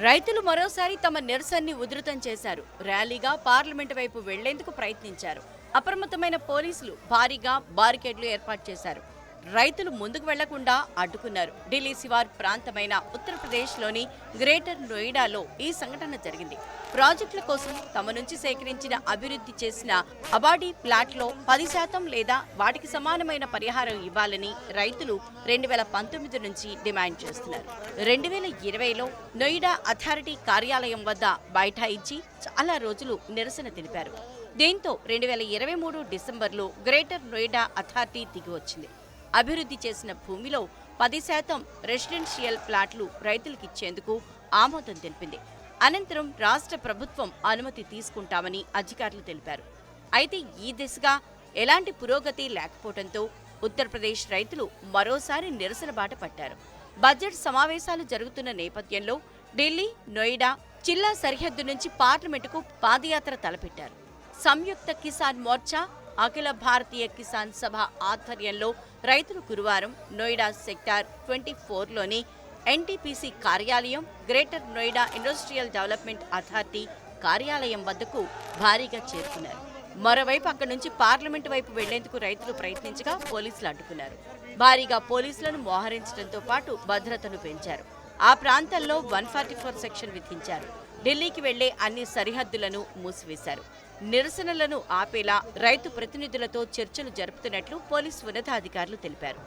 రైతులు మరోసారి తమ నిరసనని ఉధృతం చేశారు. ర్యాలీగా పార్లమెంటు వైపు వెళ్ళేందుకు ప్రయత్నించారు. అప్రమత్తమైన పోలీసులు భారీగా బారికేడ్లు ఏర్పాటు చేశారు. రైతులు ముందుకు వెళ్ళకుండా అడ్డుకున్నారు. ఢిల్లీ శివార్ ప్రాంతమైన ఉత్తరప్రదేశ్లోని గ్రేటర్ నోయిడాలో ఈ సంఘటన జరిగింది. ప్రాజెక్టుల కోసం తమ నుంచి సేకరించిన అభివృద్ధి చేసిన అబాడీ ప్లాట్లో పది శాతం లేదా వాటికి సమానమైన పరిహారం ఇవ్వాలని రైతులు రెండు వేల పంతొమ్మిది నుంచి డిమాండ్ చేస్తున్నారు. రెండు వేల ఇరవైలో నోయిడా అథారిటీ కార్యాలయం వద్ద బైఠాయించి చాలా రోజులు నిరసన తెలిపారు. దీంతో రెండు వేల ఇరవై మూడు డిసెంబర్లో గ్రేటర్ నోయిడా అథారిటీ దిగివచ్చింది అభివృద్ధి చేసిన భూమిలో పది శాతం రెసిడెన్షియల్ ప్లాట్లు రైతులకిచ్చేందుకు ఆమోదం తెలిపింది. అనంతరం రాష్ట్ర ప్రభుత్వం అనుమతి తీసుకుంటామని అధికారులు తెలిపారు. అయితే ఈ దిశగా ఎలాంటి పురోగతి లేకపోవడంతో ఉత్తరప్రదేశ్ రైతులు మరోసారి నిరసన బాట పట్టారు. బడ్జెట్ సమావేశాలు జరుగుతున్న నేపథ్యంలో ఢిల్లీ నోయిడా జిల్లా సరిహద్దు నుంచి పార్లమెంటుకు పాదయాత్ర తలపెట్టారు. సంయుక్త కిసాన్ మోర్చా అఖిల భారతీయ కిసాన్ సభ ఆధ్వర్యంలో రైతులు గురువారం నోయిడా సెక్టార్ ట్వంటీ ఫోర్లోని ఎన్టీపీసీ కార్యాలయం Greater Noida industrial development authority కార్యాలయం వద్దకు భారీగా చేరుకున్నారు. మరోవైపు అక్కడి నుంచి పార్లమెంటు వైపు వెళ్ళేందుకు రైతులు ప్రయత్నించగా పోలీసులు అడ్డుకున్నారు. భారీగా పోలీసులను మోహరించడంతో పాటు భద్రతను పెంచారు. ఆ ప్రాంతంలో వన్ ఫార్టీ ఫోర్ సెక్షన్ విధించారు. ఢిల్లీకి వెళ్ళే అన్ని సరిహద్దులను మూసివేశారు. నిరసనలను ఆపేలా రైతు ప్రతినిధులతో చర్చలు జరుపుతున్నట్లు పోలీసు ఉన్నతాధికారులు తెలిపారు.